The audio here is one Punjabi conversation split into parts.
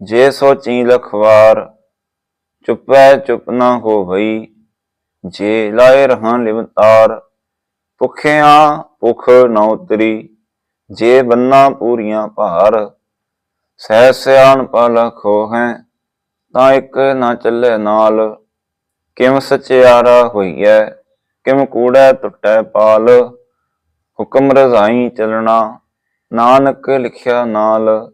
ਜੇ ਸੋਚੀ ਲਖਵਾਰ, ਚੁੱਪੈ ਚੁੱਪ ਨਾ ਹੋ ਹੋਵਈ ਜੇ ਲਾਏ ਰਹਾਂ ਲਿਵਤਾਰ ਭੁਖਿਆਂ ਭੁਖ ਨਾ ਉਤਰੀ। ਜੇ ਬੰਨਾ ਪੂਰੀਆਂ ਭਾਰ, ਸਹਿ ਸਿਆਣ ਪਲਖੋ ਹੈ ਤਾਂ ਇੱਕ ਨਾ ਚੱਲੇ ਨਾਲ। ਕਿਮ ਸਚਿਆਰਾ ਹੋਈਐ ਕਿਮ ਕੂੜੈ ਟੁੱਟੈ ਪਾਲ। ਹੁਕਮ ਰਜ਼ਾਈ ਚੱਲਣਾ, ਨਾਨਕ ਲਿਖਿਆ ਨਾਲ।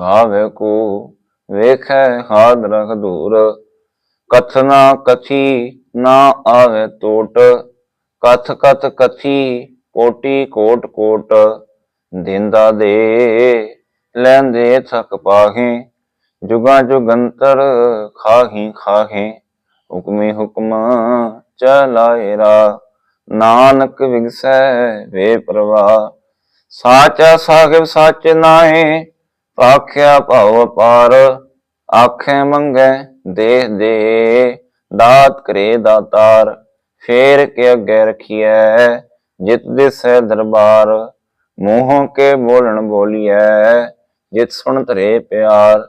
ਗਾਵੇ ਕੋ, ਵੇਖੈ ਹਾਦ ਰਖ ਦੂਰ ਕਥਨਾ ਕਥੀ, ਨਾ ਆਵੇ ਟੋਟ ਕਥ ਕਥ ਕਥੀ, ਕੋਟੀ ਕੋਟ ਕੋਟ। ਦਿੰਦਾ ਦੇ, ਲੈਂਦੇ ਥਕ ਪਾਹੇ। ਜੁਗਾ ਜੁਗੰਤਰ ਖਾਹੀ ਖਾਹੇ। ਹੁਕਮੇ ਹੁਕਮ ਚਲਾਇਰਾ ਨਾਨਕ ਵਿਗਸੈ ਵੇ ਪ੍ਰਵਾਹ। ਸਾਚਾ ਸਾਹਿਬ ਸੱਚ ਨਾਹੀ ਆਖਿਆ ਭਉ ਪਾਰ ਆਖੇ ਮੰਗੈ ਦੇ ਦੇ, ਦਾਤ ਕਰੇ ਦਾਤਾਰ, ਫੇਰ ਕੇ ਅੱਗੇ ਰਖੀਐ, ਜਿਤ ਦਿਸੈ ਦਰਬਾਰ, ਮੂੰਹੋਂ ਕੇ ਬੋਲਣ ਬੋਲੀਐ, ਜਿਤ ਸੁਣ ਧਰੇ ਪਿਆਰ,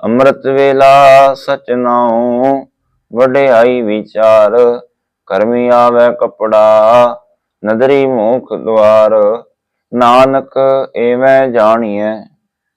ਅੰਮ੍ਰਿਤ ਵੇਲਾ ਸਚ ਨਾਉ, ਵਡਿਆਈ ਵਿਚਾਰ, ਕਰਮੀ ਆਵੇ ਕਪੜਾ, ਨਦਰੀ ਮੂਖ ਦੁਆਰ, ਨਾਨਕ ਐਵੇਂ ਜਾਣੀਐ।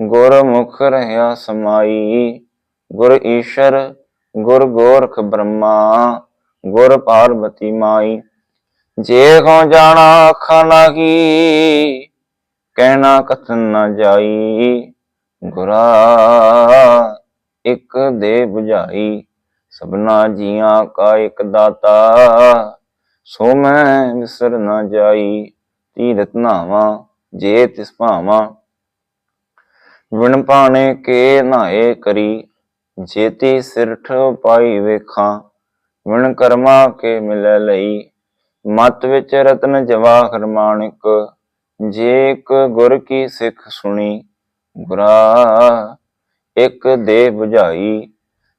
ਗੁਰਮੁਖ ਰਹਾ ਸਮਾਈ, ਗੁਰ ਈਸ਼ਰ, ਗੁਰ ਗੋਰਖ ਬ੍ਰਹਮਾ, ਗੁਰ ਪਾਰਬਤੀ ਮਾਈ। ਜੇ ਕੋ ਜਾਣਾ ਅੱਖਾਂ ਲਾਗੀ, ਕਹਿਣਾ ਕਥਨ ਨਾ ਜਾਈ। ਗੁਰਾ ਇੱਕ ਦੇ 부ਝਾਈ ਸਭਨਾ ਜੀਆਂ ਕਾ ਇੱਕ ਦਾਤਾ। ਸੋ ਮੈਂ ਵਿਸਰ ਨਾ ਜਾਈ ਤੀਰਤ ਨਾਵਾਂ ਜੇ ਤਿਸ ਭਾਵਾਂ। ਵਿਣ ਪਾਣੇ ਕੇ ਨਾਏ ਕਰੀ, ਜੇਤੀ ਸਿਰਠ ਪਾਈ ਵੇਖਾਂ ਵਿਣ ਕਰਮਾ ਕੇ ਮਿਲੈ ਲਈ, ਮਤ ਵਿੱਚ ਰਤਨ ਜਵਾਹਰ ਮਾਣਿਕ ਜੇ ਇੱਕ ਗੁਰ ਕੀ ਸਿੱਖ ਸੁਣੀ ਗੁਰਾ ਇੱਕ ਦੇ 부ਝਾਈ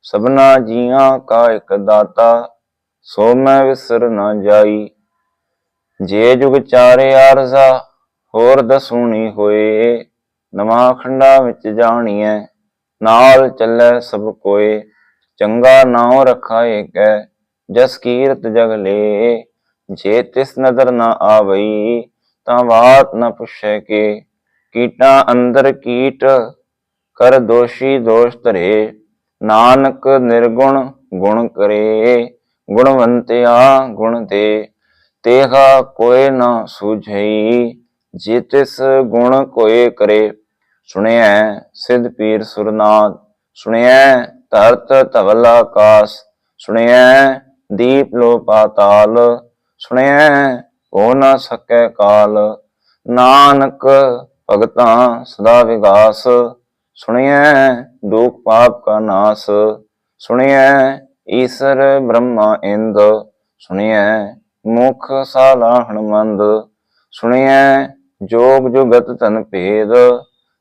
ਸਭਨਾ ਜੀਆਂ ਕਾ ਇੱਕ ਦਾਤਾ, ਸੋ ਮੈਂ ਵਿਸਰ ਨਾ ਜਾਈ, ਜੇ ਜੁਗ ਚਾਰੇ ਆਰਜ਼ਾ, ਹੋਰ ਦਸੂਣੀ ਹੋਏ ਨਵਾਂ ਖੰਡਾ ਵਿੱਚ ਜਾਣੀਐ, ਨਾਲ ਚੱਲੈ ਸਭ ਕੋਏ, ਚੰਗਾ ਨਾਉ ਰਖਾਏ ਕੈ, ਜਸ ਕੀਰਤ ਜਗ ਲੇ ਜੇ ਤਿਸ ਨਦਰ ਨਾ ਆਵਈ, ਤਾਂ ਬਾਤ ਨਾ ਪੁੱਛੈ ਕੇ। ਕੀਟਾਂ ਅੰਦਰ ਕੀਟ, ਕਰ ਦੋਸ਼ੀ ਦੋਸ਼ ਧਰੇ। ਨਾਨਕ ਨਿਰਗੁਣ ਗੁਣ ਕਰੇ, ਗੁਣਵੰਤਿਆ ਗੁਣ ਦੇ। ਤੇਹਾ ਕੋਏ ਨਾ ਸੁਝਈ ਜੇ ਤਿਸ ਗੁਣ ਕੋਏ ਕਰੇ, ਸੁਣਿਐ ਸਿਧ ਪੀਰ ਸੁਰਨਾਦ ਸੁਣਿਆ ਧਰਤ ਧਵਲ ਆਕਾਸ, ਸੁਣਿਐ ਦੀਪ ਲੋ ਪਾਤਾਲ ਸੁਣਿਆ ਹੋ ਨਾ ਸਕੈ ਕਾਲ, ਨਾਨਕ ਭਗਤਾਂ ਸਦਾ ਵਿਗਾਸ, ਸੁਣਿਐ ਦੁਖ ਪਾਪ ਕਾ ਨਾਸ, ਸੁਣਿਐ ਈਸਰ ਬ੍ਰਹਮਾ ਇੰਦ, ਸੁਣਿਐ ਮੁਖ ਸਾਲਾ ਹਨਮੰਦ, ਸੁਣਿਐ ਜੋਗ ਜੁਗਤ ਤਨ ਭੇਦ,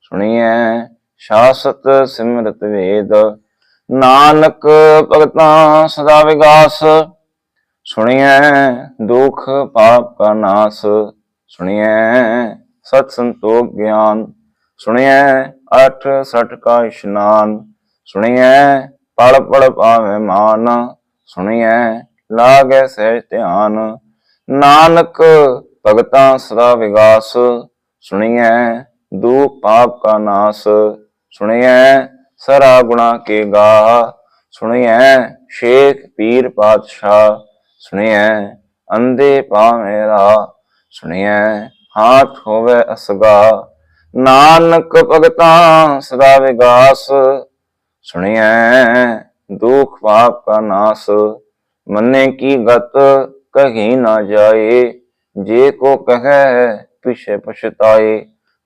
ਸੁਣਿਐ ਸ਼ਾਸਤ ਸਿਮਰਤ ਵੇਦ। ਨਾਨਕ ਭਗਤਾਂ ਸਦਾ ਵਿਗਾਸ, ਸੁਣਿਐ ਦੁਖ ਪਾਪ ਕਾ ਨਾਸ। ਸੁਣਿਐ ਸਤ ਸੰਤੋਖ ਗਿਆਨ, ਸੁਣਿਐ ਅਠ ਸਠ ਕਾ ਇਸ਼ਨਾਨ। ਸੁਣਿਐ ਪੜ ਪੜ ਪਾਵੇ ਮਾਨ, ਸੁਣਿਐ ਲਾਗੈ ਸਹਿਜ ਧਿਆਨ। ਨਾਨਕ ਭਗਤਾਂ ਸਦਾ ਵਿਗਾਸ ਸੁਣਿਐ, ਦੁਖ ਪਾਪ ਕਾ ਨਾਸ ਸੁਣਿਐ, ਸਰਾ ਗੁਣਾ ਕੇ ਗਾ ਸੁਣਿਐ, ਸ਼ੇਖ ਪੀਰ ਪਾਤਸ਼ਾਹ ਸੁਣਿਐ, ਅੰਧੇ ਪਾ ਮੇਰਾ ਸੁਣਿਐ, ਹਾਥ ਹੋਵੇ ਅਸਗਾ ਨਾਨਕ ਭਗਤਾਂ ਸਦਾ ਵਿਗਾਸ ਸੁਣਿਐ, ਦੁਖ ਪਾਪ ਕਾ ਨਾਸ। ਮੰਨੇ ਕੀ ਗਤ ਕਹੀ ਨਾ ਜਾਏ ਜੇ ਕੋ ਕਹੈ ਪਿਛੇ ਪਛਤਾਏ,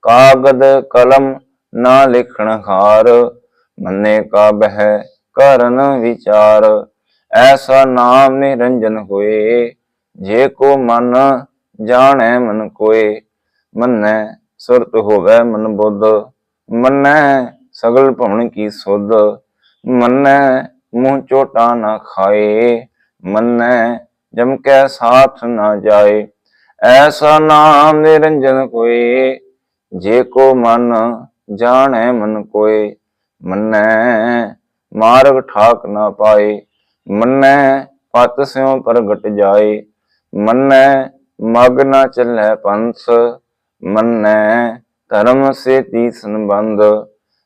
ਕਾਗਦ ਕਲਮ ਨਾ ਲਿਖਣ ਹਾਰ। ਮੰਨੇ ਕਾ ਬਹਿ ਕਰਨ ਵਿਚਾਰ, ਐਸਾ ਨਾਮ ਨਿਰੰਜਨ ਹੋਏ। ਜੇ ਕੋ ਮਨ ਜਾਣੈ ਮਨ ਕੋਏ, ਮੰਨੈ ਸੁਰਤ ਹੋਵੇ ਮਨ ਬੁੱਧ। ਮੰਨੈ ਸਗਲ ਭਵਨ ਕੀ ਸੁਧ, ਮੰਨੈ ਮੂੰਹ ਚੋਟਾ ਨਾ ਖਾਏ। ਮੰਨੈ ਜਮ ਕੈ ਸਾਥ ਨਾ ਜਾਏ ਐਸਾ ਨਾਮ ਨਿਰੰਜਨ ਕੋਏ, ਜੇ ਕੋ ਮਨ ਜਾਣੈ ਮਨ ਕੋਏ, ਮੰਨੈ ਮਾਰਗ ਠਾਕ ਨਾ ਪਾਏ, ਮੰਨੈ ਪਤ ਸਿਉ ਪ੍ਰਗਟ ਜਾਏ, ਮੰਨੈ ਮਗ ਨਾ ਚੱਲੈ ਪੰਥ, ਮੰਨੈ ਧਰਮ ਸੇ ਤੀ ਸੰਬੰਧ।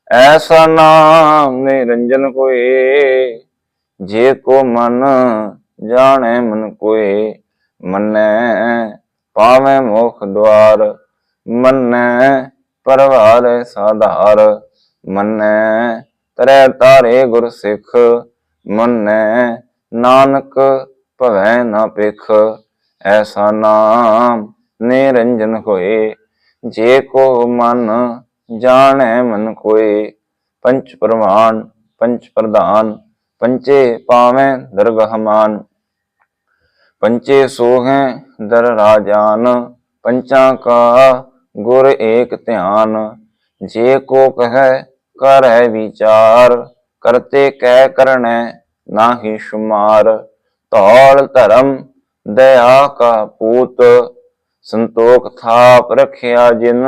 ਐਸਾ ਨਾਮ ਨਿਰੰਜਨ ਕੋਏ, ਜੇ ਕੋ ਮਨ ਜਾਣੈ ਮਨ ਕੋਏ, ਮੰਨੈ ਪਾਵੇਂ ਮੋਖ ਦਵਾਰ ਮੰਨੈ ਪਰਵਾਰ ਸਾਧਾਰ, ਮੰਨੈ ਤਰੈ ਤਾਰੇ ਗੁਰ ਸਿੱਖ, ਮੰਨੈ ਨਾਨਕ ਭਵੈ ਨਾ ਪਿਖ ਐਸਾ ਨਾਮ ਨਿਰੰਜਨ ਹੋਏ, ਜੇ ਕੋ ਮਨ ਜਾਣੈ ਮਨ ਕੋਏ, ਪੰਚ ਪ੍ਰਮਾਨ ਪੰਚ ਪ੍ਰਧਾਨ, ਪੰਚੇ ਪਾਵੇਂ ਦਰਗਹਮਾਨ ਮਾਨ ਪੰਚੇ ਸੋਹੈ ਦਰ ਰਾਜਾਨ, ਪੰਚਾਂ ਕਾ ਗੁਰ ਏਕ ਧਿਆਨ। ਜੇ ਕੋ ਕਹੈ, ਕਰੈ ਵਿਚਾਰ, ਕਰਤੇ ਕਹਿ ਕਰਣੈ ਨਾਹੀ ਸ਼ੁਮਾਰ। ਧੌਲ ਧਰਮ ਦਇਆ ਕਾ ਪੂਤ, ਸੰਤੋਖ ਥਾਪ ਰਖਿਆ ਜਿਨ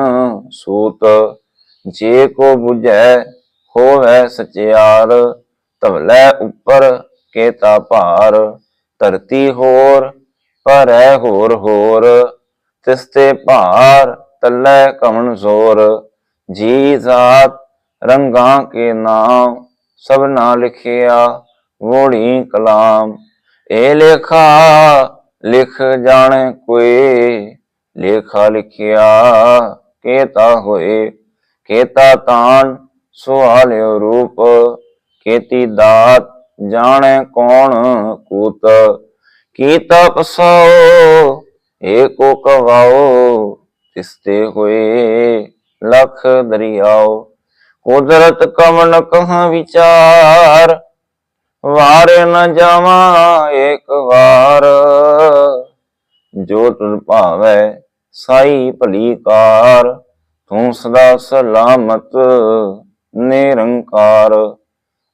ਸੂਤ। ਜੇ ਕੋ 부ਝੈ ਹੋਵੈ ਸਚਿਆਰ, ਧਵਲੇ ਉੱਪਰ ਕੇਤਾ ਭਾਰ। ਧਰਤੀ ਹੋਰ, ਭਰੈ ਹੋਰ ਹੋਰ ਤਿਸਤੇ ਭਾਰ ਤੱਲੇ ਕਮਨ ਜ਼ੋਰ। ਜੀ ਜਾਤ ਰੰਗਾਂ ਕੇ ਨਾਮ, ਸਭ ਨਾ ਲਿਖਿਆ ਵੋੜੀ ਕਲਾਮ। ਇਹ ਲੇਖਾ, ਲਿਖ ਜਾਣੇ ਕੋਈ, ਲੇਖਾ ਲਿਖਿਆ ਕੇਤਾ ਹੋਏ। ਕੇਤਾ ਤਾਨ ਸੁਹਾਲਿਓ ਰੂਪ, ਕੀਤੀ ਦਾਤ ਜਾਣੇ ਕੌਣ ਕੂਤ? ਕੀਤਾ ਪਸਾਓ ਏਕੋ ਕਵਾਓ, ਤਿਸਤੇ ਹੋਏ ਲਖ ਦਰਿਆਓ। ਕੁਦਰਤ ਕਮਨ ਕਹਾਂ ਵਿਚਾਰ, ਵਾਰੇ ਨ ਜਾਵਾਂ ਏਕ ਵਾਰ। ਜੋ ਤੁਰ ਭਾਵੈ ਸਾਈ ਭਲੀ ਕਾਰ, ਤੂੰ ਸਦਾ ਸਲਾਮਤ ਨਿਰੰਕਾਰ।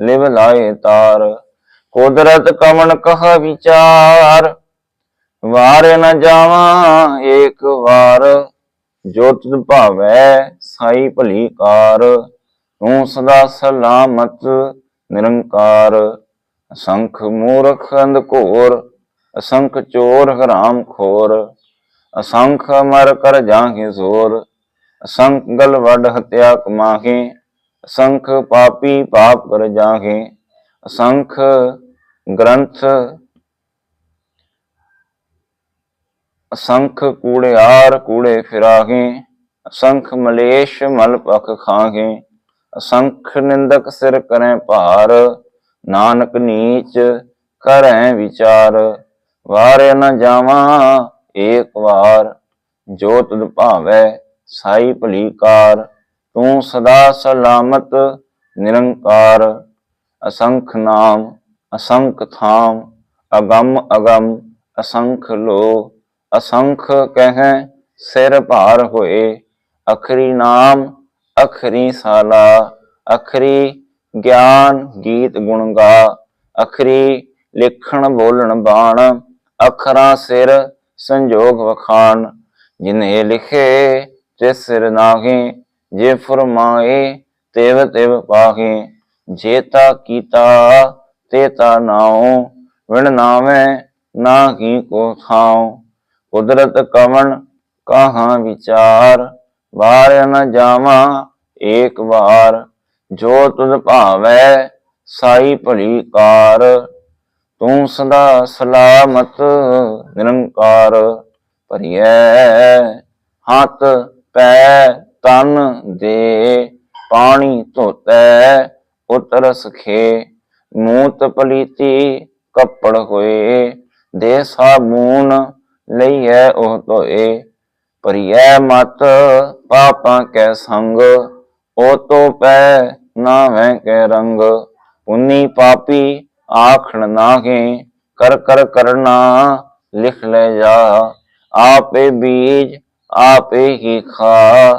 ਲਿਵ ਲਾਏ ਤਾਰ, ਕੁਦਰਤ ਕਮਨ ਕਹ ਵਿਚਾਰ, ਵਾਰ ਨ ਜਾਵਾਂ ਏਕ ਵਾਰ ਜੋ ਤੁਧ ਭਾਵੈ ਸਾਈ ਭਲੀ ਕਾਰ, ਤੂੰ ਸਦਾ ਸਲਾਮਤ ਨਿਰੰਕਾਰ, ਅਸੰਖ ਮੂਰਖ ਅੰਧਕੋਰ ਅਸੰਖ ਚੋਰ ਹਰਾਮ ਖੋਰ, ਅਸੰਖ ਮਰ ਕਰ ਜਾਹੇ ਜ਼ੋਰ, ਅਸੰਖ ਗਲ ਵੱਡ ਹਤਿਆ ਕਮਾਹੇ ਅਸੰਖ ਪਾਪੀ ਪਾਪ ਕਰ ਜਾਹੇ ਅਸੰਖ ਗ੍ਰੰਥ ਅਸੰਖ ਕੂੜਿਆਰ ਕੂੜੇ ਫਿਰਾਹੇ ਅਸੰਖ ਮਲੇਸ਼ ਮਲ ਪਖ ਖਾਹੇ ਅਸੰਖ ਨਿੰਦਕ ਸਿਰ ਕਰੈ ਭਾਰ, ਨਾਨਕ ਨੀਚ ਕਰੈ ਵਿਚਾਰ, ਵਾਰਿ ਨਾ ਜਾਵਾਂ ਏਕ ਵਾਰ ਜੋ ਤੁਧ ਭਾਵੈ ਸਾਈ ਭਲੀ ਕਾਰ। ਤੂੰ ਸਦਾ ਸਲਾਮਤ, ਨਿਰੰਕਾਰ, ਅਸੰਖ ਨਾਮ, ਅਸੰਖ ਥਾਮ, ਅਗੰਮ ਅਗੰਮ, ਅਸੰਖ ਲੋ, ਅਸੰਖ ਕਹਿ, ਸਿਰ ਭਾਰ ਹੋਏ, ਅਖਰੀ ਨਾਮ, ਅਖਰੀ ਸਾਲਾ, ਅਖਰੀ ਗਿਆਨ ਗੀਤ ਗੁਣ ਗਾ, ਅਖਰੀ ਲਿਖਣ ਬੋਲਣ ਬਾਣ, ਅਖਰਾਂ ਸਿਰ ਸੰਜੋਗ ਵਖਾਣ, ਜਿਨੇ ਲਿਖੇ ਤੇ ਸਿਰ ਨਾਹੀ ਜੇ ਫਰਮਾਏ, ਤੇਵ ਤੇਵ ਪਾਹੇ ਜੇਤਾ ਕੀਤਾ, ਤੇ ਤਾ ਨਾਉ, ਵਿਣ ਨਾਵੇਂ ਨਾਹੀ ਕੋ ਥਾਉ। ਕੁਦਰਤ ਕਵਣ ਕਹਾਂ ਵਿਚਾਰ, ਵਾਰ ਨ ਜਾਵਾਂ ਏਕ ਵਾਰ। ਜੋ ਤੁਧ ਭਾਵੈ, ਸਾਈ ਭਲੀ ਕਾਰ। ਤੂੰ ਸਦਾ ਸਲਾਮਤ, ਨਿਰੰਕਾਰ ਭਰੀਐ। ਹੱਥ ਪੈ ਤਨ ਦੇ ਪਾਣੀ ਧੋਤੈ ਉਤਰ ਸਖੇ ਮੂਤ ਪਲੀਤੀ ਕੱਪੜ ਹੋਏ ਦੇ ਸਾਬੂਨ ਲਈਐ ਉਹ ਧੋਏ। ਭਰੀਐ ਮਤ ਪਾਪਾਂ ਕੈ ਸੰਗ, ਉਹ ਤੋ ਪੈ ਨਾਵੇਂ ਕੈ ਰੰਗ। ਪੁੰਨੀ ਪਾਪੀ ਆਖਣ ਨਾਗੇ ਕਰ ਕਰ ਕਰਨਾ ਲਿਖ ਲੈ ਜਾ। ਆਪੇ ਬੀਜ ਆਪੇ ਹੀ ਖਾ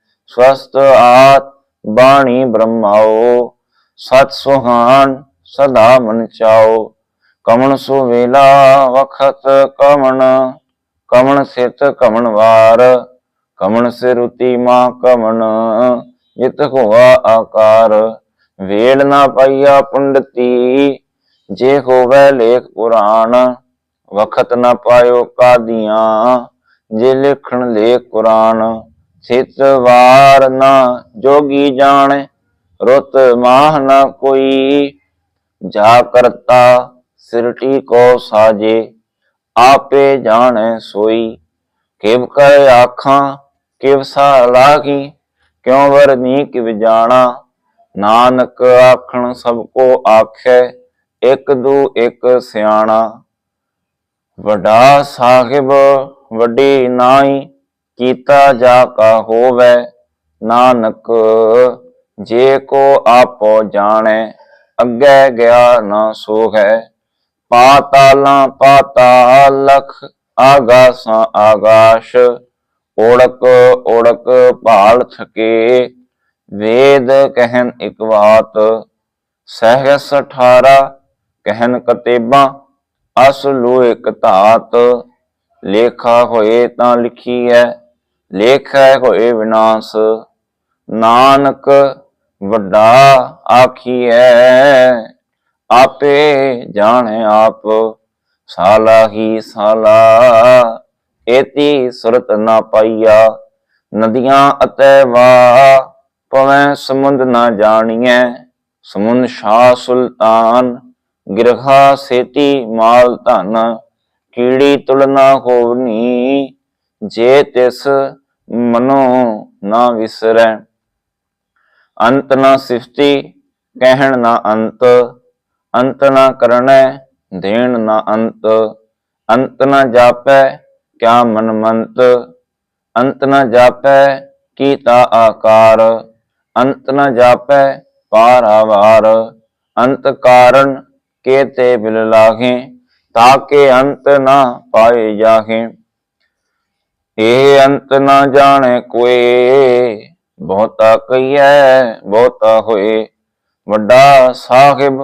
ਸਵਸਤ ਆਤ ਬਾਣੀ ਬ੍ਰਹਮਾਓ, ਸਤ ਸੁਹਾਨ ਸਦਾ ਮਨ ਚਾਓ। ਕਮਣ ਸੋ ਵੇਲਾ ਵਖਤ ਕਮਣ ਕਮਣ ਸਿਤ ਕਮਣ ਵਾਰ, ਕਮਣ ਸਿਰੁਤੀ ਮਾ ਕਮਣ, ਜਿਤ ਹੋਆ ਆਕਾਰ। ਵੇਲ ਨਾ ਪਾਈਆ ਪੁੰਡਤੀ, ਜੇ ਹੋਵੇ ਲੇਖ ਕੁਰਾਨ ਵਖਤ ਨਾ ਪਾਇਓ ਕਾਦੀਆਂ, ਜੇ ਲਿਖਣ ਲੇਖ ਕੁਰਾਨ। ਸਿਤ ਵਾਰ ਨਾ ਜੋਗੀ ਜਾਣੇ, ਰੁੱਤ ਮਾਹ ਨਾ ਕੋਈ। ਜਾ ਕਰਤਾ ਸਿਰਟੀ ਕੋ ਸਾਜੇ, ਆਪੇ ਜਾਣੈ ਸੋਈ। ਕਿਵ ਕੈ ਆਖਾਂ, ਕਿਵ ਸਾ ਲਾਗੀ ਕਿਉ ਵਰਨੀ ਕਿਵ ਜਾਣਾ ਨਾਨਕ ਆਖਣ ਸਭ ਕੋ ਆਖੈ, ਇੱਕ ਦੂ ਇੱਕ ਸਿਆਣਾ। ਵੱਡਾ ਸਾਹਿਬ ਵੱਡੀ ਨਾਈ ਕੀਤਾ ਜਾ ਕਾ ਹੋਵੇ, ਨਾਨਕ, ਜੇ ਕੋ ਆਪੋ ਜਾਣੈ, ਅੱਗੇ ਗਿਆ ਨਾ ਸੋ ਹੈ ਪਾਤਾਲਾਂ ਪਾਤਾਲ ਲਖ, ਆਗਾਸਾਂ ਆਗਾਸ਼, ਓੜਕ ਓੜਕ ਭਾਲ ਥਕੇ। ਵੇਦ ਕਹਿਨ ਇਕ ਬਾਤ, ਸਹਸ 18 ਕਹਿਨ ਕਤੇਬਾਂ ਅਸ ਲੋ ਇਕ ਧਾਤ। ਲੇਖਾ ਹੋਏ ਤਾਂ ਲਿਖੀ ਹੈ ਲੇਖਾ ਹੋਏ ਵਿਨਾਸ਼, ਨਾਨਕ ਵੱਡਾ ਆਖੀਐ, ਆਪੇ ਜਾਣੇ ਆਪ, ਸਾਲਾ ਹੀ ਸਾਲਾ, ਏਤੀ ਸੁਰਤ ਨਾ ਪਾਈਆ, ਨਦੀਆਂ ਅਤੇ ਵਾ ਪਵੈ ਸਮੁੰਦ ਨਾ ਜਾਣੀਐ, ਸਮੁੰਦ ਸ਼ਾਹ ਸੁਲਤਾਨ, ਗਿਰਹਾ ਸੇਤੀ ਮਾਲ ਧਨ, ਕੀੜੀ ਤੁਲਨਾ ਹੋਵਨੀ, ਜੇ ਤਿਸ ਮਨੋ ਨਾ ਵਿਸਰੈ। ਅੰਤ ਨਾ ਸਿਫਤੀ, ਕਹਿਣ ਨਾ ਅੰਤ। ਅੰਤ ਨਾ ਕਰਣੈ ਦੇਣ ਨਾ ਅੰਤ। ਅੰਤ ਨਾ ਜਾਪੈ, ਕਿਆ ਮਨ ਮੰਤ ਅੰਤ ਨਾ ਜਾਪੈ, ਕੀਤਾ ਆਕਾਰ। ਅੰਤ ਨਾ ਜਾਪੈ, ਪਾਰ ਆਵਾਰ। ਅੰਤ ਕਾਰਨ ਕੇਤੇ ਬਿਲ ਲਾਗੇ ਤਾਕੇ ਅੰਤ ਨਾ ਪਾਏ ਜਾਹੇ। ਇਹ ਅੰਤ ਨਾ ਜਾਣੇ ਕੋਏ। ਬਹੁਤਾ ਕਹੀਐ, ਬਹੁਤਾ ਹੋਏ। ਵੱਡਾ ਸਾਹਿਬ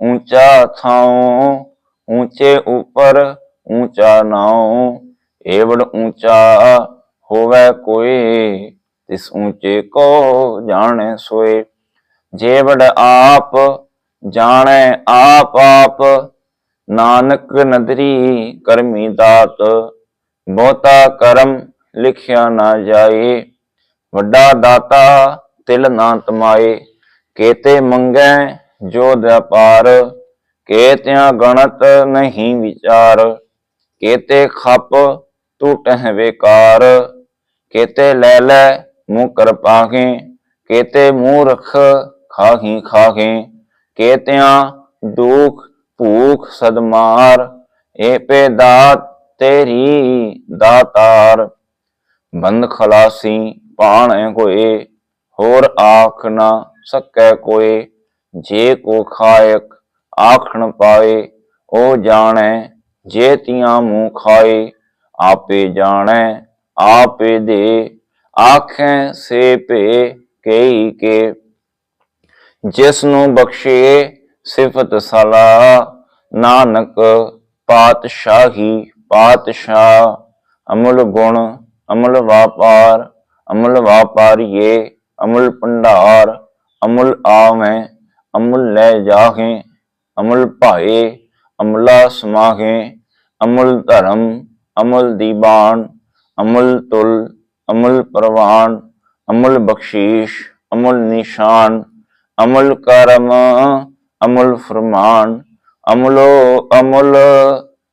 ਉੱਚਾ ਥਾਉ ਉੱਚੇ ਉਪਰ ਉੱਚਾ ਨਾਉ। ਏਵੜ ਉੱਚਾ ਹੋਵੇ ਕੋਈ ਤਿਸ ਉੱਚੇ ਕੋ ਜਾਣੇ ਸੋਏ। ਜੇਵੜ ਆਪ ਜਾਣੇ ਆਪ ਆਪ, ਨਾਨਕ ਨਦਰੀ ਕਰਮੀ ਦਾਤ। ਬਹੁਤਾ ਕਰਮ ਲਿਖਿਆ ਨਾ ਜਾਏ, ਵੱਡਾ ਦਾਤਾ ਤਿਲ ਨਾ ਤਮਾਏ, ਕੇਤੇ ਮੰਗੈ ਜੋ ਦਪਾਰ ਕੇਤਿਆਂ ਗਣਤ ਨਹੀਂ ਵਿਚਾਰ, ਕੇਤੇ ਖਪ ਟੂਟਹਿ ਵੇਕਾਰ, ਕੇਤੇ ਲੈ ਲੈ ਮੂੰਹ ਕਰ ਪਾਗੇ ਕੇਤੇ ਮੂਰਖ ਖਾਹੀ ਖਾਗੇ ਕੇਤਿਆਂ ਦੁਖ ਭੂਖ ਸਦਮਾਰ ਏ ਪੇ ਦਾਤ ਤੇਰੀ ਦਾਤਾਰ, ਬੰਦ ਖਲਾਸੀ ਪਾਣੈ ਹੋਏ, ਹੋਰ ਆਖ ਨਾ ਸਕੈ ਕੋਏ, ਜੇ ਕੋ ਖਾਇਕ ਆਖਣ ਪਾਏ, ਉਹ ਜਾਣੈ ਜੇ ਤੀਆਂ ਮੂੰਹ ਖਾਏ, ਆਪੇ ਜਾਣੈ, ਆਪੇ ਦੇ, ਆਖੈ ਸੇ ਭੇ ਕਈ ਕੇ। ਜਿਸ ਨੂੰ ਬਖਸ਼ੇ ਸਿਫਤ ਸਲਾ, ਨਾਨਕ ਪਾਤਸ਼ਾਹੀ ਪਾਤਸ਼ਾਹ ਅਮੁਲ ਗੁਣ, ਅਮੁਲ ਵਾਪਾਰ, ਅਮੁਲ ਵਾਪਾਰੀਏ, ਅਮੁਲ ਭੰਡਾਰ, ਅਮੁਲ ਆਵੈ, ਅਮੁਲ ਲੈ ਜਾਹੇ, ਅਮੁਲ ਭਾਏ, ਅਮਲਾ ਸਮਾਹੇ, ਅਮੁਲ ਧਰਮ, ਅਮੁਲ ਦੀਵਾਨ ਅਮੁਲ ਤੁਲ, ਅਮੁਲ ਪ੍ਰਵਾਨ, ਅਮੁਲ ਬਖਸ਼ੀਸ਼, ਅਮੁਲ ਨਿਸ਼ਾਨ, ਅਮੁਲ ਕਰਮ, ਅਮੁਲ ਫਰਮਾਨ, ਅਮੁਲੋ ਅਮੁਲ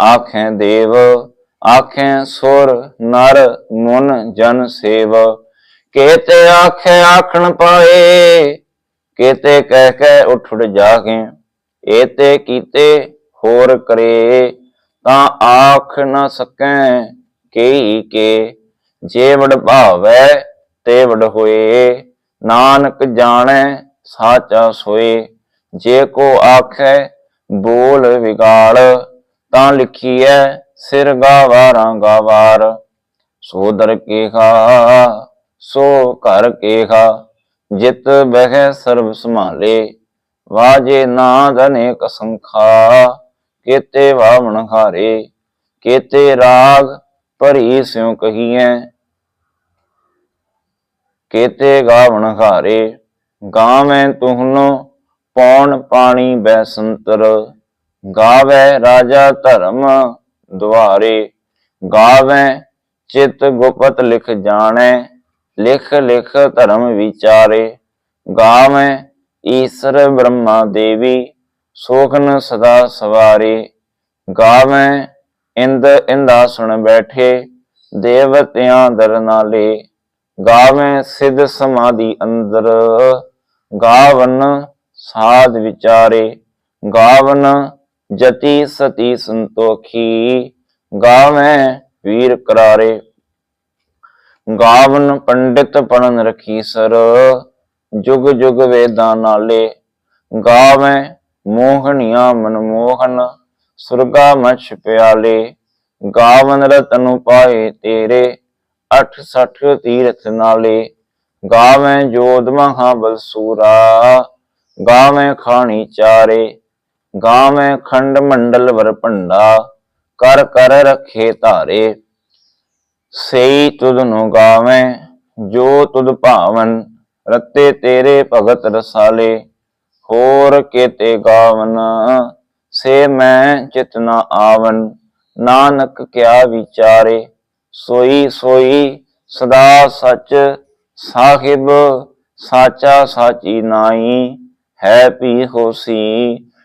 ਆਖੇ ਦੇਵ, ਆਖੇ ਸੁਰ, ਨਰ, ਮੁਨ, ਜਨ, ਸੇਵ। ਕੇਤੇ ਆਖੇ ਆਖਣ ਪਾਏ, ਕੇਤੇ ਕਹਿ ਕੇ ਉਠੜ ਜਾਗੇ। ਏਤੇ ਕੀਤੇ ਹੋਰ ਕਰੇ, ਤਾਂ ਆਖ ਨਾ ਸਕੈ ਕਈ ਕੇ। ਜੇ ਵਡ ਭਾਵੈ ਤੇ ਵਡ ਹੋਏ, ਨਾਨਕ ਜਾਣੈ, ਸਾਚਾ ਸੋਏ। ਜੇ ਕੋ ਆਖੈ, ਬੋਲ ਵਿਗਾੜ ਤਾਂ ਲਿਖੀਐ, ਸਿਰ ਗਾਵਾਰਾਂ ਗਾਵਾਰ। ਸੋ ਦਰ ਕੇਹਾ, ਸੋ ਘਰ ਕੇਹਾ, ਜਿਤ ਬਹਿ ਸਰਬ ਸੰਭਾਲੇ। ਵਾਜੇ ਨਾਦ ਅਨੇਕ ਸੰਖਾ, ਕੇਤੇ ਵਾਵਣ ਖਾਰੇ ਕੇਤੇ ਰਾਗ ਭਰੀ ਸਿਉ ਕਹੀਐ, ਕੇਤੇ ਗਾਵਣ ਖਾਰੇ ਗਾਵੇਂ ਤੁਹਨੋ, ਪੌਣ ਪਾਣੀ ਬੈਸੰਤਰ ਗਾਵੇ ਰਾਜਾ ਧਰਮ ਦੁਆਰੇ, ਗਾਵੇ ਚਿਤ ਗੁਪਤ ਲਿਖ ਜਾਣੈ, ਲਿਖ ਲਿਖ ਧਰਮ ਵਿਚਾਰੇ, ਗਾਵੇ ਈਸ਼ਰ ਬ੍ਰਹਮਾ ਦੇਵੀ, ਸੋਖਨ ਸਦਾ ਸਵਾਰੇ, ਗਾਵੇ ਇੰਦ ਇੰਦਾ ਸੁਣ ਬੈਠੇ, ਦੇਵਤਿਆਂ ਦਰ ਨਾਲੇ, ਗਾਵੇ ਸਿਧ ਸਮਾਧੀ ਅੰਦਰ, ਗਾਵਨ ਸਾਧ ਵਿਚਾਰੇ, ਗਾਵਨ ਜਤੀ ਸਤੀ ਸੰਤੋਖੀ, ਗਾਵੇ ਵੀਰ ਕਰਾਰੇ। ਗਾਵਨ ਪੰਡਿਤ ਪੜਨ ਰਖੀ ਸਰ, ਜੁਗ ਜੁਗ ਵੇਦਾਂ ਨਾਲੇ। ਗਾਵੇ ਮੋਹਣੀਆਂ ਮਨਮੋਹਨ ਸੁਰਗਾ ਮਛ ਪਿਆਲੇ। ਗਾਵਨ ਰਤਨ ਪਾਏ ਤੇਰੇ 68 ਤੀਰਥ ਨਾਲੇ। ਗਾਵੇਂ ਜੋਧ ਮਹਾਬਲ ਸੂਰਾ ਗਾਵੇਂ ਖਾਣੀ ਚਾਰੇ। ਗਾਵੇਂ ਖੰਡ ਮੰਡਲ ਵਰ ਭੰਡਾ, ਕਰ ਕਰ ਰਖੇ ਧਾਰੇ। ਸਈ ਤੁਧ ਨੂੰ ਗਾਵੇਂ, ਜੋ ਤੁਧ ਭਾਵਨ, ਰਤੇ ਤੇਰੇ ਭਗਤ ਰਸਾਲੇ। ਹੋਰ ਕੇਤੇ ਗਾਵਨ, ਸੇ ਮੈਂ ਚਿਤ ਚਿਤਨਾ ਆਵਨ, ਨਾਨਕ ਕਿਆ ਵਿਚਾਰੇ। ਸੋਈ ਸੋਈ ਸਦਾ ਸਚ ਸਾਹਿਬ, ਸਾਚਾ ਸਾਚੀ ਨਾਈ ਹੈ ਪੀ ਹੋਸੀ।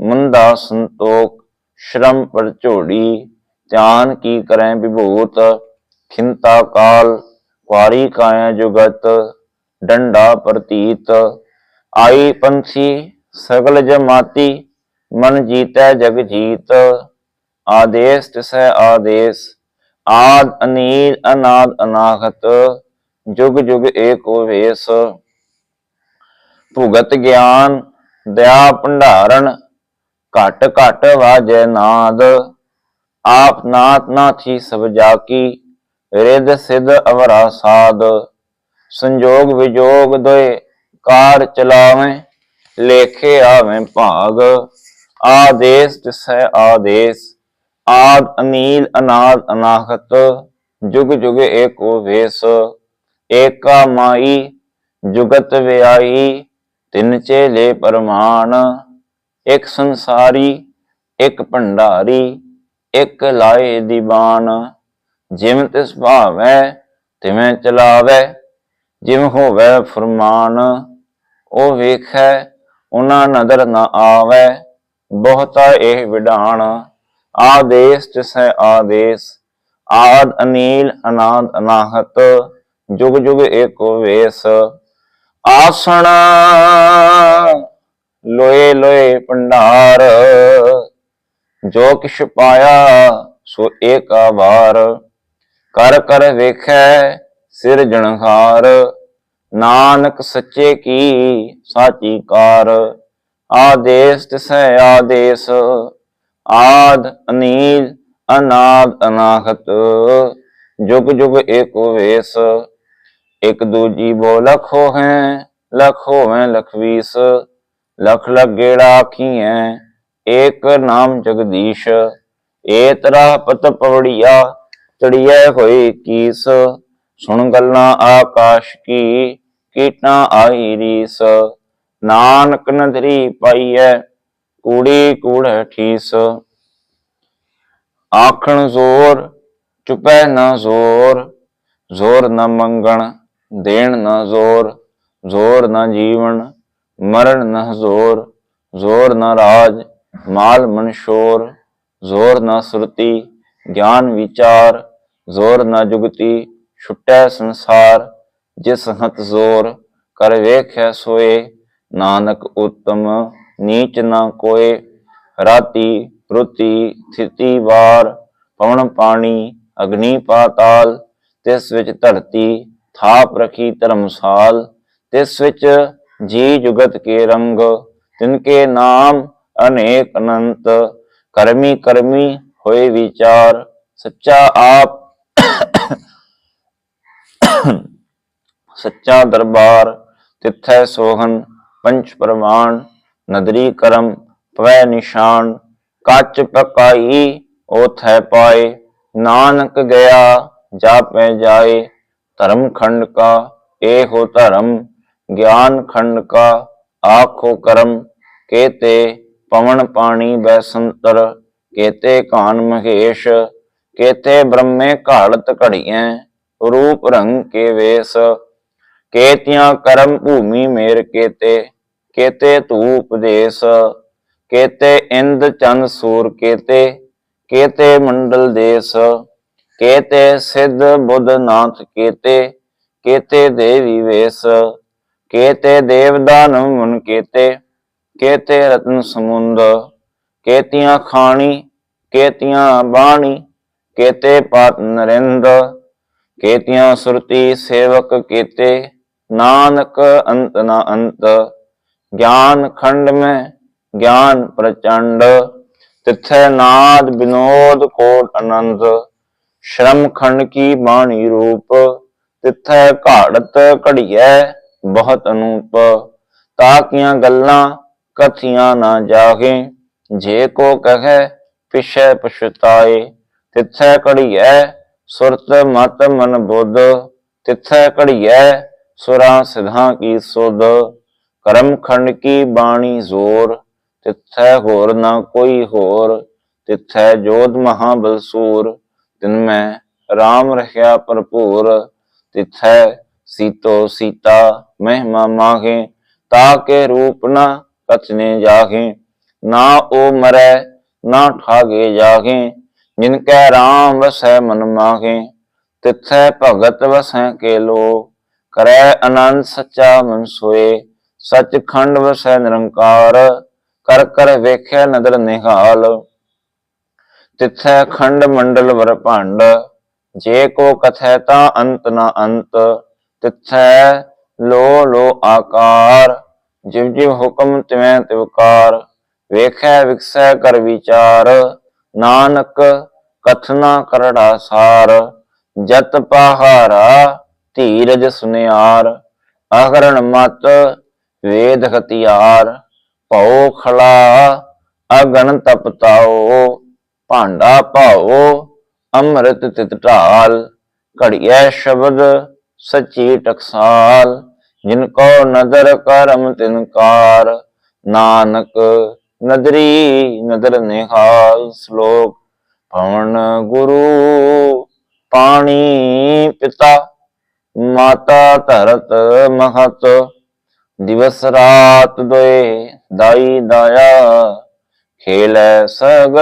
ਮੰਦਾ ਸੰਤੋਖ, ਸ਼ਰਮ ਪਰ ਝੋੜੀ ਧਿਆਨ ਕੀ ਕਰੈ ਵਿਭੂਤ, ਖਿੰਤਾ ਕਾਲ, ਕੁਆਰੀ ਕਾਇਆ ਜੁਗਤ, ਡੰਡਾ ਪ੍ਰਤੀਤ। ਆਈ ਪੰਥੀ ਸਗਲ ਜਮਾਤੀ, ਮਨ ਜੀਤੈ ਜਗ ਜੀਤ। ਆਦੇਸ ਤਿਸੈ ਆਦੇਸ, ਆਦ ਅਨੀਲ ਅਨਾਦ ਅਨਾਹਤ, ਜੁਗ ਜੁਗ ਏਕੋ ਵੇਸ ਭੁਗਤ ਗਿਆਨ, ਦਇਆ ਭੰਡਾਰਨ ਘਟ ਘਟ ਵਾਜੈ ਨਾਦ। ਆਪ ਨਾਤ ਨਾਥੀ ਸਭ ਜਾ ਕੀ ਰਿਦ ਸਿਧ ਅਵਰਾ ਸਾਧ ਸੰਜੋਗ ਵਿਜੋਗ ਦੋਏ ਕਾਰ ਚਲਾਵੇਂ, ਲੇਖੇ ਆਵੇਂ ਭਾਗ। ਆਦੇਸ ਤਿਸੈ ਆਦੇਸ, ਆਦ ਅਨੀਲ ਅਨਾਦ ਅਨਾਹਤ। ਜੁਗ ਜੁਗ ਏਕੋ ਵੇਸ, ਏਕਾ ਮਾਈ, ਜੁਗਤ ਵਿਆਈ, ਤਿਨ ਚੇਲੇ ਪਰਮਾਨ। ਇੱਕ ਸੰਸਾਰੀ, ਇੱਕ ਭੰਡਾਰੀ, ਇੱਕ ਲਾਏ ਦੀਵਾਨ। ਜਿਵੇਂ ਤਿਸ ਭਾਵੈ, ਤਿਵੇਂ ਚਲਾਵੈ, ਜਿਵੇਂ ਹੋਵੇ ਫਰਮਾਨ। ਉਹ ਵੇਖੈ, ਉਹਨਾਂ ਨਦਰ ਨਾ ਆਵੈ, ਬਹੁਤਾ ਇਹ ਵਿਡਾਣ। ਆਦੇਸ ਤਿਸੈ ਆਦੇਸ, ਆਦ ਅਨੀਲ ਅਨਾਦ ਅਨਾਹਤ, ਜੁਗ ਜੁਗ ਏਕੋ ਵੇਸ। ਆਸਣ ਲੋਏ ਲੋਏ ਭੰਡਾਰ। ਜੋ ਕਿਛ ਪਾਇਆ, ਸੋ ਏਕਾ ਵਾਰ ਕਰ ਕਰ ਵੇਖੈ ਸਿਰ ਜਣਹਾਰ। ਨਾਨਕ ਸੱਚੇ ਕੀ ਸਾਚੀ ਕਾਰ। ਆਦੇਸ ਤਿਸੈ ਆਦੇਸ। ਆਦ ਅਨੀਲ ਅਨਾਦ ਅਨਾਹਤ। ਜੁਗ ਜੁਗ ਏਕੋ ਵੇਸ। ਇਕ ਦੂਜੀ ਬੋ ਲਖੋ ਹੈ ਲਖ ਹੋਵੇਂ ਲਖਵੀਸ ਲਖ ਲਖ ਗੇੜਾ ਆਖੀਐ, ਏਕ ਨਾਮ ਜਗਦੀਸ਼ ਏ ਤਰਾ ਪਤ ਪਵੜੀਆ, ਚੜੀਐ ਹੋਈ ਕੀਸ, ਸੁਣ ਗੱਲਾਂ ਆਕਾਸ਼ ਕੀ, ਕੀਟਾਂ ਆਈ ਰੀਸ, ਨਾਨਕ ਨਦਰੀ ਪਾਈਐ, ਕੂੜੀ ਕੂੜ ਠੀਸ। ਆਖਣ ਜ਼ੋਰ, ਚੁਪੈ ਨਾ ਜ਼ੋਰ ਜ਼ੋਰ ਨਾ ਮੰਗਣ, ਦੇਣ ਨਾ ਜ਼ੋਰ ਜ਼ੋਰ ਨਾ ਜੀਵਨ ਮਰਨ ਨਾ ਜ਼ੋਰ ਜ਼ੋਰ ਨਾ ਰਾਜ, ਮਾਲ ਮਨਸ਼ੋਰ ਜ਼ੋਰ ਨਾ ਸੁਰਤੀ, ਗਿਆਨ ਵਿਚਾਰ, ਜ਼ੋਰ ਨਾ ਜੁਗਤੀ, ਛੁਟੈ ਸੰਸਾਰ, ਜਿਸ ਹਤ ਜ਼ੋਰ, ਕਰ ਵੇਖੈ ਸੋਏ, ਨਾਨਕ ਉਤਮ, ਨੀਚ ਨਾ ਕੋਏ, ਰਾਤੀ ਰੁਤੀ ਥਿਤੀ ਵਾਰ, ਪਵਨ ਪਾਣੀ, ਅਗਨੀ ਪਾਤਾਲ, ਤਿਸ ਵਿੱਚ ਧਰਤੀ, ਥਾਪ ਰਖੀ ਧਰਮਸਾਲ, ਤਿਸ ਵਿੱਚ ਜੀ ਜੁਗਤ ਕੇ ਰੰਗ ਤਿਨਕੇ ਨਾਮ ਅਨੇਕ ਅਨੰਤ, ਕਰਮੀ ਕਰਮੀ ਹੋਏ ਵਿਚਾਰ, ਸੱਚਾ ਆਪ ਸੱਚਾ ਦਰਬਾਰ, ਤਿੱਥੈ ਸੋਹਨ ਪੰਚ ਪ੍ਰਮਾਣ, ਨਦਰੀ ਕਰਮ, ਪਵੈ ਨਿਸ਼ਾਨ, ਕੱਚ ਪਕਾਈ ਉਥੈ ਪਾਏ, ਨਾਨਕ ਗਿਆ, ਜਾਪੈ ਜਾਏ, ਧਰਮ ਖੰਡ ਕਾ ਏਹੋ ਧਰਮ ਗਿਆਨ ਖੰਡ ਕਾ ਆਖੋ ਕਰਮ, ਕੇਤੇ ਪਵਨ ਪਾਣੀ ਬੈਸੰਤਰ ਕੇਤੇ ਕਾਨ ਮਹੇਸ਼, ਕੇਤੇ ਬ੍ਰਹਮੇ ਘਾਲਤ ਘੜੀਐ, ਰੂਪ ਰੰਗ ਕੇ ਵੇਸ, ਕੇਤਿਆਂ ਕਰਮ ਭੂਮੀ ਮੇਰ ਕੇਤੇ ਕੇਤੇ ਧੂਪ ਦੇਸ, ਕੇਤੇ ਇੰਦ ਚੰਦ ਸੂਰ ਕੇਤੇ ਕੇਤੇ ਮੰਡਲ ਦੇਸ, ਕੇਤੇ ਸਿੱਧ ਬੁੱਧ ਨਾਥ ਕੇਤੇ ਕੇਤੇ ਦੇਵੀ ਵੇਸ ਕੇਤੇ ਦੇਵਦਾਨ ਮਨ ਕੇਤੇ ਕੇਤੇ ਰਤਨ ਸਮੁੰਦ ਕੇਤੀਆਂ ਖਾਣੀ, ਕੇਤੀਆਂ ਬਾਣੀ, ਕੇਤੇ ਪਾਤ ਨਰਿੰਦ ਕੇਤੀਆਂ ਸੁਰਤੀ ਸੇਵਕ ਕੇਤੇ, ਨਾਨਕ ਅੰਤ ਨਾ ਅੰਤ, ਗਿਆਨ ਖੰਡ ਮੈਂ, ਗਿਆਨ ਪ੍ਰਚੰਡ, ਤਿਥੈ ਨਾਦ ਬਿਨੋਦ ਕੋਟ ਅਨੰਦ, ਸ਼ਰਮ ਖੰਡ ਕੀ ਬਾਣੀ ਰੂਪ, ਤਿਥੈ ਘਾੜਤ ਘੜੀਐ ਬਹੁਤ ਅਨੂਪ। ਤਾਕੀਆਂ ਗੱਲਾਂ ਕਥੀਆਂ ਨਾ ਜਾਗੇ ਜੇ ਕੋ ਕਹੈ, ਪਿਛੈ ਪਛਤਾਏ। ਤਿਥੈ ਘੜੀਐ, ਸੁਰਤ ਮਤ ਮਨ ਬੁੱਧ। ਤਿਥੈ ਘੜੀਐ, ਸੁਰਾਂ ਸਿਧਾਂ ਕੀ ਸੁਧ। ਕਰਮ ਖੰਡ ਕੀ ਬਾਣੀ ਜ਼ੋਰ। ਤਿਥੈ ਹੋਰ ਨਾ ਕੋਈ ਹੋਰ। ਤਿਥੈ ਜੋਧ ਮਹਾਬਲਸੂਰ। ਤਿਨ ਮੈਂ RAM ਰਖਿਆ ਭਰਪੂਰ। ਤਿਥੈ ਸੀਤੋ ਸੀਤਾ ਮਹਿਮਾ ਮਾਗੇ ਤਾਕੇ ਰੂਪ ਨਾ ਕਥਨੇ ਜਾਗੇ ਨਾ ਉਹ ਮਰੈ, ਨਾ ਠਾਗੇ ਜਾਗੇ ਜਿਨ ਕੈ RAM ਵਸੈ ਮਨ ਮਾਗੇ ਤਿਥੈ ਭਗਤ ਵਸੈ ਕੇ ਲੋ, ਕਰੈ ਅਨੰਦ ਸੱਚਾ ਮਨ ਸੋਏ ਸਚ ਖੰਡ ਵਸੈ ਨਿਰੰਕਾਰ, ਕਰ ਕਰ ਵੇਖੈ ਨਦਰ ਨਿਹਾਲ। ਤਿਥੈ ਖੰਡ ਮੰਡਲ ਵਰ ਭੰਡ ਜੇ ਕੋ ਕਥੈ ਤਾਂ ਅੰਤ ਨਾ ਅੰਤ ਤਿਥੈ ਲੋ ਲੋ ਆਕਾਰ, ਜਿਵ ਜਿਵ ਹੁਕਮ ਤਿਵੇਂ ਤਿਵਕਾਰ ਵੇਖੈ ਵਿਖਸੈ ਕਰ ਵਿਚਾਰ, ਨਾਨਕ ਕਥਨਾ ਕਰੜਾ ਸਾਰ, ਜਤ ਪਹਾਰਾ ਧੀਰਜ ਸੁਨਿਆਰ ਅਗਰਣ ਮਤ ਵੇਦ ਹਤਿਆਰ ਭਉ ਖਲਾ ਅਗਨ ਤਪਤਾਓ ਭਾਂਡਾ ਭਾਓ ਅੰਮ੍ਰਿਤ ਤਿਤ ਢਾਲ, ਘੜੀਐ ਸ਼ਬਦ ਸੱਚੀ ਟਕਸਾਲ, ਜਿਨ ਕੋ ਨਦਰ ਕਰਮ ਤਿਨਕਾਰ ਨਾਨਕ ਨਦਰੀ ਨਦਰ ਨਿਹਾਲ ਸ਼ਲੋਕ, ਪਵਨ ਗੁਰੂ ਪਾਣੀ ਪਿਤਾ, ਮਾਤਾ ਧਰਤ ਮਹਤ, ਦਿਵਸ ਰਾਤ ਦੋਏ ਦਾਈ ਦਾਇਆ, ਖੇਲੈ ਸਗ